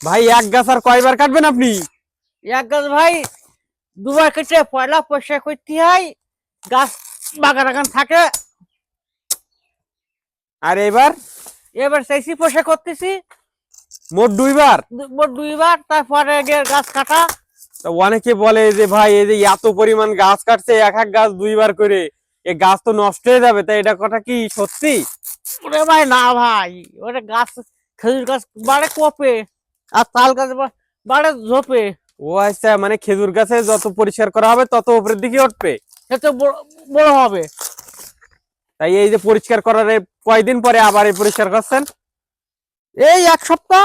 ভাই এক গাছ আর কয়বার কাটবেন আপনি? এক গাছ ভাই দুবার কেটে পয়লা পয়সা করতে হয় গাছ বাগান বাগান থাকে। আর এবার? এবার সেইসি পয়সা করতেছি। মোট দুইবার? মোট দুইবার তারপরে গাছ কাটা। তা অনেকে বলে যে ভাই এই যে এত পরিমাণ গাছ কাটছে এক এক গাছ দুইবার করে। এ গাছ তো নষ্ট হয়ে যাবে তাই এটা কথা কি সত্যি? ওরে ভাই না ভাই ওরে গাছ খেজুর গাছ বাড়ে কপে আর তাল গাছ বাড়ে ঝোপে। ও আচ্ছা মানে খেজুর গাছে যত পরিষ্কার করা হবে তত উপরের দিকে উঠবে? সে তো বড় হবে। তাই এই যে পরিষ্কার করার কয়দিন পরে আবার এই পরিষ্কার করছেন? এই এক সপ্তাহ।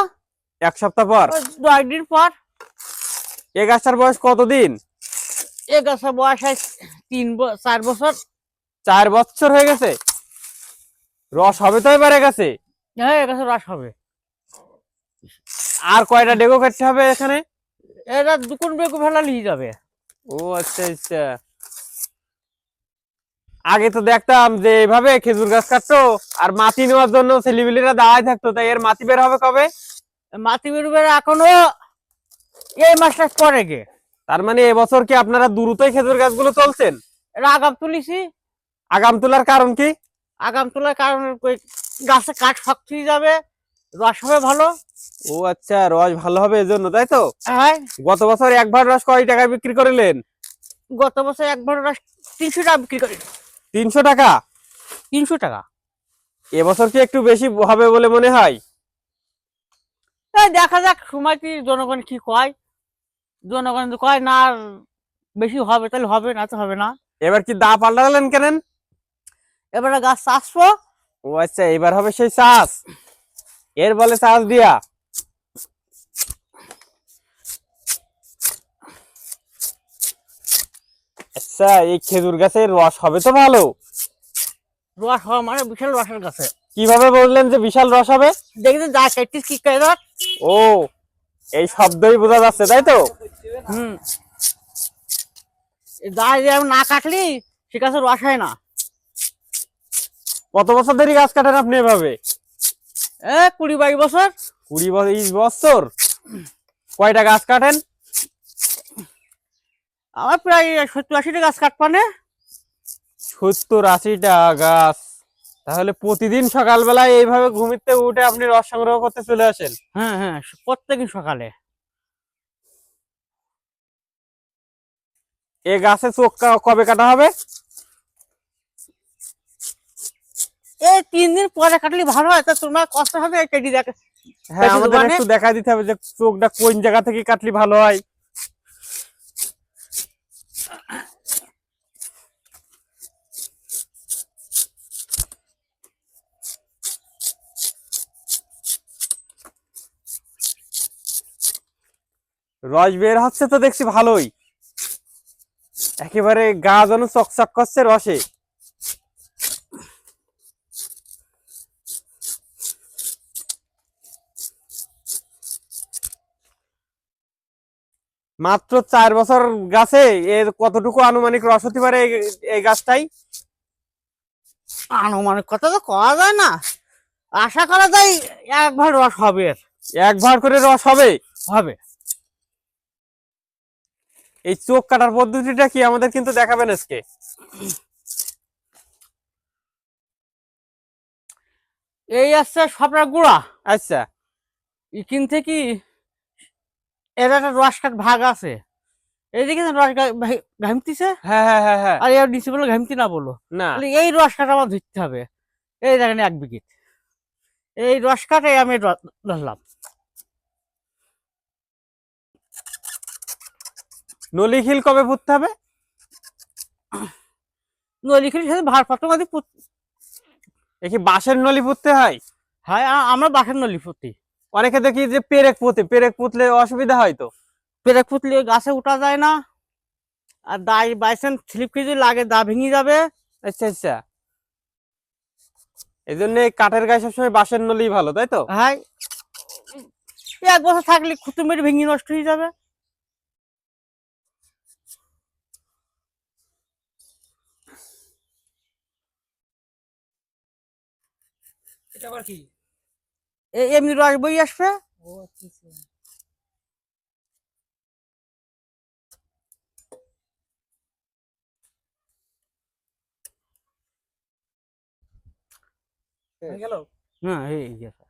এক সপ্তাহ পর? ওই দু একদিন পর। এ গাছটার বয়স কতদিন? এ গাছের বয়স তিন চার বছর। চার বছর হয়ে গেছে। রস হবে তো এবারে গাছে? হ্যাঁ রস হবে। আর কয়টা ডেগো কাটতে হবে এখানে? এটা দুকুন বেগু ফেলা নিয়ে যাবে। ও আচ্ছা আচ্ছা। আগে তো দেখতাম যে এইভাবে খেজুর গাছ কাটতো আর মাটি নেওয়ার জন্য ছেলেবিলিরা দাঁড়ায় থাকতো তাই এর মাটি বের হবে কবে? মাটি বেরোবে এখনও এই মাসটা পরে গে। তার মানে এবছর কি আপনারা দ্রুতই খেজুর গাছগুলো চলছেন এটা আগাম তুলিছি। আগাম তোলার কারণ কি? আগাম তোলার কারণ গাছে কাঠ শক্ত হয়ে যাবে রস হবে ভালো। ও আচ্ছা রস ভালো হবে এজন্য তাই তো? হ্যাঁ। গত বছর এক ভার রস কয় টাকায় বিক্রি করলেন? গত বছর এক ভরি রস তিনশো টাকা বিক্রি করি। তিনশো টাকা? তিনশো টাকা। এবছর কি একটু বেশি হবে বলে মনে হয়? দেখা যাক সময় কি জনগণ কি কয়। জনগণ কয় না আর বেশি হবে তাহলে হবে না তো হবে না। এবার কি দা পাল্টালেন কেনেন? এবারে গাছ চাষবো? ও আচ্ছা এবার হবে সেই চাষ। এর বলে চাষ দিয়া। আচ্ছা এই খেজুর গাছের রস হবে তো ভালো। রস হওয়া মানে বিশাল রসের গাছে। কীভাবে বললেন যে বিশাল রস হবে? দেখি যা কেটিস কি করে দেখ ও এই শব্দই বোঝা যাচ্ছে তাই তো? হুম। যা না কাটলি সে গাছে রস হয় না। কত বছর ধরে গাছ কাটেন আপনি এভাবে? এ কুড়ি বাইশ বছর। কুড়ি বাইশ বছর? কয়টা গাছ কাটেন? আমার প্রায় সত্তর আশিটা গাছ কাটপানে সত্তর আশিটা গাছ। তাহলে প্রতিদিন সকালবেলায় এইভাবে ঘুমিতে উঠে আপনি রস সংগ্রহ করতে চলে আসেন? হ্যাঁ হ্যাঁ প্রত্যেকদিন সকালে। এ গাছে চোখ কবে কাটা হবে? এই তিন দিন পরে কাটলে ভালো হয় তা তোমার কষ্ট হবে কেটে দেখ। হ্যাঁ আমাদের একটু দেখা দিতে হবে যে চোখটা কোন জায়গা থেকে কাটলে ভালো হয়। রস বের হচ্ছে তো দেখছি ভালোই। একেবারে গা যেন চকচক করছে রসে। মাত্র চার বছর গাছে এর কতটুকু আনুমানিক রস হতে পারে এই- গাছটাই? আনুমানিক কথা তো করা যায় না। আশা করা যায় একবার রস হবে এর। এক করে রস হবে? হবে। এই চোখ কাটার পদ্ধতিটা কি আমাদের কিন্তু দেখাবেন আজকে? এই আসছে সবরা গুড়া। আচ্ছা। এখান থেকে এর একটা রস কাট ভাগ আছে। এইদিকে না রস ঘামতিছে। হ্যাঁ হ্যাঁ হ্যাঁ হ্যাঁ। আর এর নিচে বলে ঘামতি না বলো। না। এই রস কাটা আমার ধরতে হবে। এই দেখেন এক বিঘিত এই রস কাটে আমি ধরলাম। নলিখিল কবে পুঁততে হবে? নলিখের সাথে ভার পাত্র মাঝে এ কি বাঁশের নলি পুঁততে হয়? হয় আমরা বাসের নলি ফুটি অনেকে দেখি যে পেরেক পুঁতে পেরেক পুঁতলে অসুবিধা হয় তো? পেরে ফুটলে গাছে উঠা যায় না। আর দাই বাইসেন স্লিপ যদি লাগে দা ভেঙে যাবে আচ্ছা আচ্ছা। এই জন্য এই কাঠের গায়ে সবসময় বাঁশের নলি ভালো তাই তো? হ্যাঁ এক বছর থাকলে খুঁতু মেরে ভেঙে নষ্ট হয়ে যাবে। এটা আবার কি? এমনি রস বই আসবে? ও আচ্ছা আচ্ছা। হয়ে। গেল? হ্যাঁ এই গেছে।